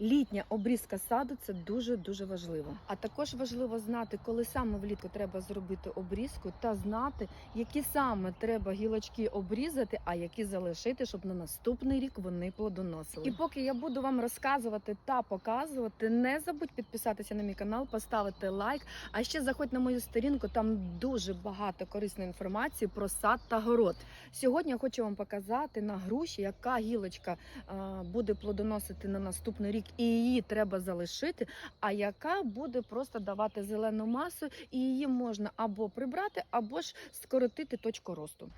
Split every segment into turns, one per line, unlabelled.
літня обрізка саду це дуже дуже важливо. А також важливо знати, коли саме влітку треба зробити обрізку, та знати, які саме треба гілочки обрізати, а які залишити, щоб на наступний рік вони плодоносили. І поки я буду вам розказувати та показувати, не забудь підписатися на мій канал, поставити лайк. А ще заходь на мою сторінку, там дуже багато корисної інформації про сад та город. Сьогодні я хочу вам показати на груші, яка гілочка буде плодоносити на наступний рік, і її треба залишити, а яка буде просто давати зелену масу, і її можна або прибрати, або ж скоротити точку росту.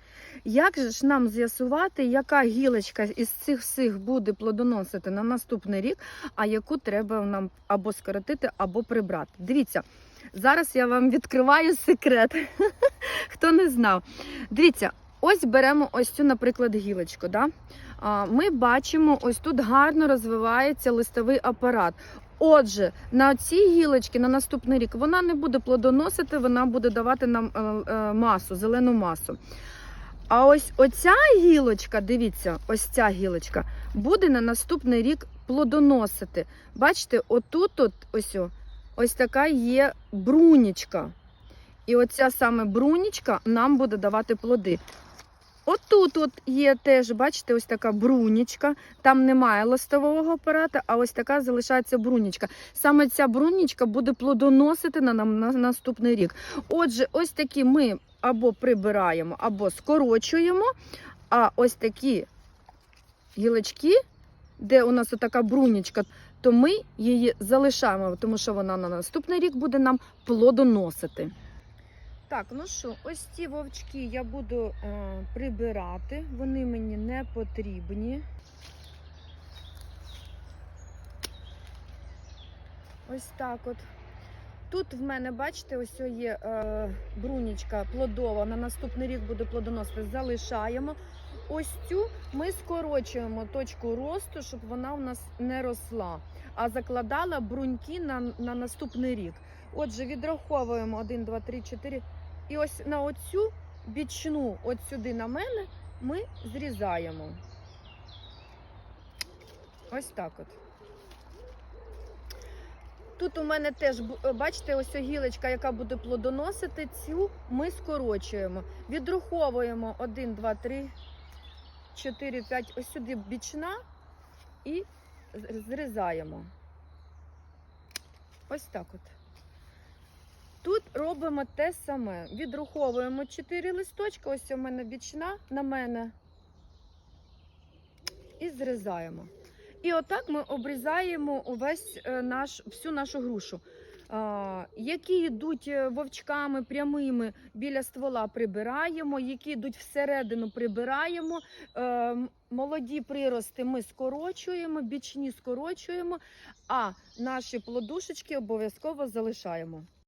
Як же ж нам з'ясувати, яка гілочка із цих всіх буде плодоносити на наступний рік, а яку треба нам або скоротити, або прибрати? Дивіться. Зараз я вам відкриваю секрет. Хто не знав. Дивіться, ось беремо ось цю, наприклад, гілочку. Да? Ми бачимо, ось тут гарно розвивається листовий апарат. Отже, на цій гілочці на наступний рік вона не буде плодоносити, вона буде давати нам е, е, масу, зелену масу. А ось оця гілочка, дивіться, ось ця гілочка буде на наступний рік плодоносити. Бачите, отут, от, ось, ось така є брунічка. І оця саме брунічка нам буде давати плоди. Отут от є теж, бачите, ось така брунічка. Там немає листового апарата, а ось така залишається брунічка. Саме ця брунічка буде плодоносити на нам на наступний рік. Отже, ось такі ми або прибираємо, або скорочуємо. А ось такі гілочки, де у нас така брунічка, то ми її залишаємо, тому що вона на наступний рік буде нам плодоносити. Так, ну що, ось ці вовчки я буду е, прибирати, вони мені не потрібні. Ось так от. Тут в мене, бачите, ось є е, брунічка плодова, на наступний рік буде плодоносити, залишаємо. Ось цю ми скорочуємо точку росту, щоб вона у нас не росла, а закладала бруньки на, на наступний рік. Отже, відраховуємо 1, 2, 3, 4. І ось на оцю бічну, от сюди на мене, ми зрізаємо. Ось так от. Тут у мене теж, е, бачите, ось гілочка, яка буде плодоносити, цю ми скорочуємо. Відраховуємо 1, 2, 3, 4, 5, ось сюди бічна і зрізаємо. Ось так от. Тут робимо те саме. Відраховуємо 4 листочка, ось у мене бічна на мене. І зрізаємо. І отак ми обрізаємо увесь е, наш, всю нашу грушу. А, які йдуть е, вовчками прямими біля ствола, прибираємо, які йдуть всередину, прибираємо. Е, м- молоді прирости ми скорочуємо, бічні скорочуємо, а наші плодушечки обов'язково залишаємо.